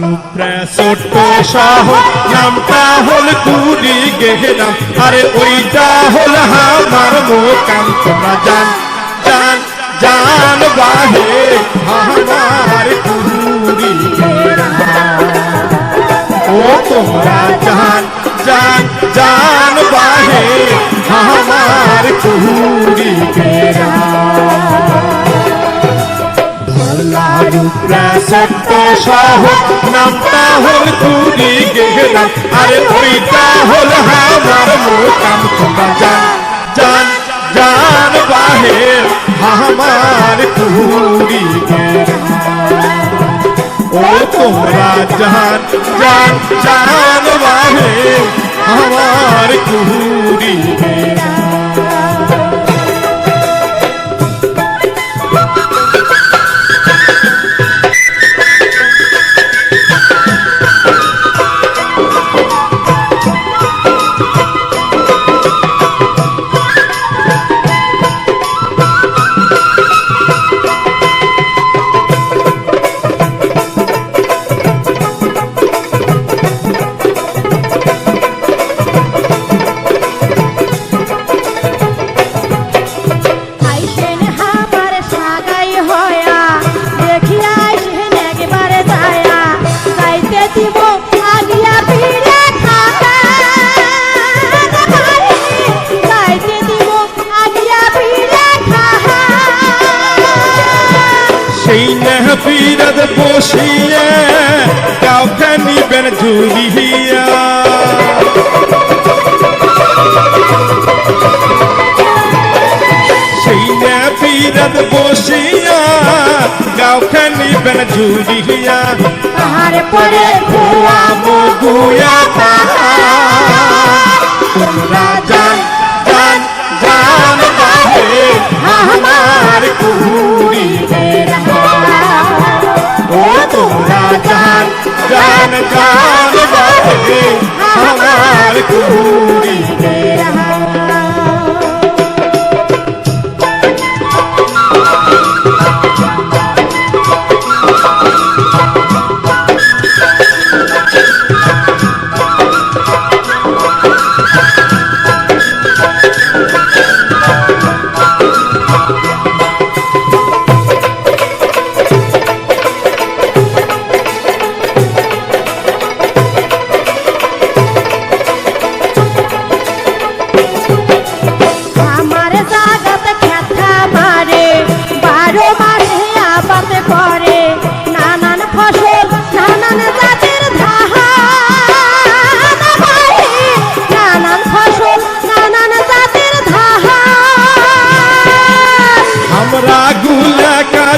রূপরা ছোট্ট শহর নামটা হল কুড়ি গেহরাম। আরে ওইটা হল আমার মোকাম, তোমরা জান জান জান বাহে আমার কুড়ি ও তোমরা জান জান জান বাহে আমার কুড়ি ধল্লারূপরা সত্য সহ নামটা হল কুড়ি গেলাম আরে ওইটা হল আমার মোকাম তোমরা জান জান জান বাহে আমার কুড়ি ও তোমরা জান জান জান বাহে আমার কুড়ি আইসেন সেই নেহফিরত বসিয়ে কাউকে নিবেন জুড়িয়া। সেই নেহফিরত বসিয়া কাউকে নিবেন জুড়িয়া। পরে ভুয়া মগুয়া জান আমার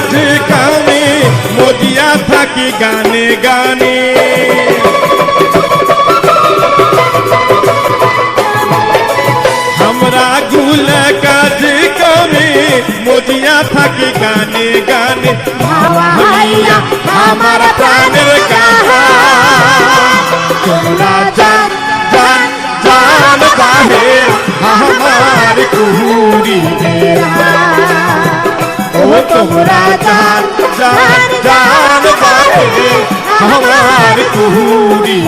গুলা কাজে কামে মজিয়া থাকি গানে গানে আমরা গুলা কাজে কামে মজিয়া থাকি গানে গানে হাওয়া হাইয়া আমার প্রাণের কাহা তোমরা জান জান জান বাহে আমার কুহুরি ও তোমরা জান জান জান বাহে আমার কুহুরি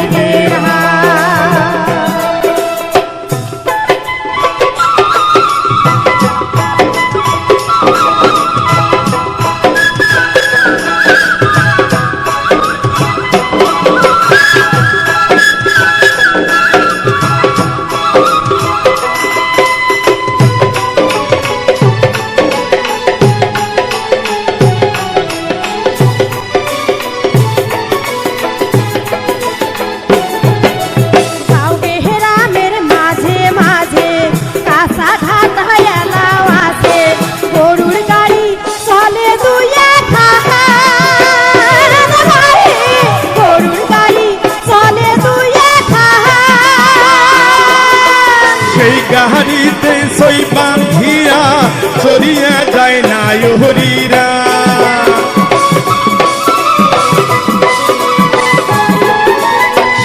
না হরিরা।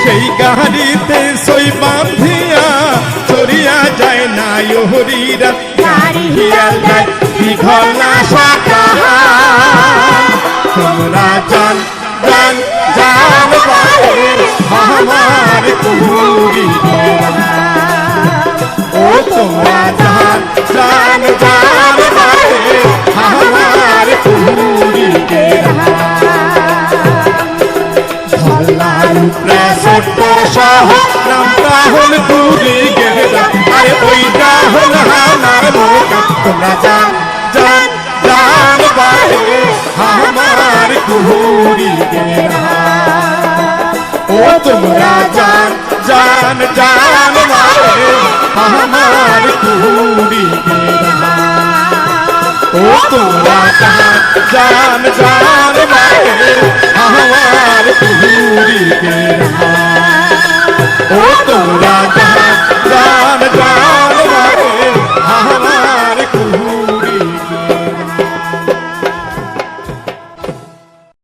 সেই গাড়িতে সই চড়িয়া যায় না হরিরা। গাড়ি হিয়াল দেয় দীঘল না ছোট্ট শহর নামটা হল দূরে গেরা আরে ওইটা হল আমার মোকা তোমরা জান জান জান বাহে আমার কুহুরি গেরা ও তোমরা জান জান জান বাহে আমার কুহুরি গেরা ও তোমরা জান জান জান বাহে হুরি কে ও তোমরা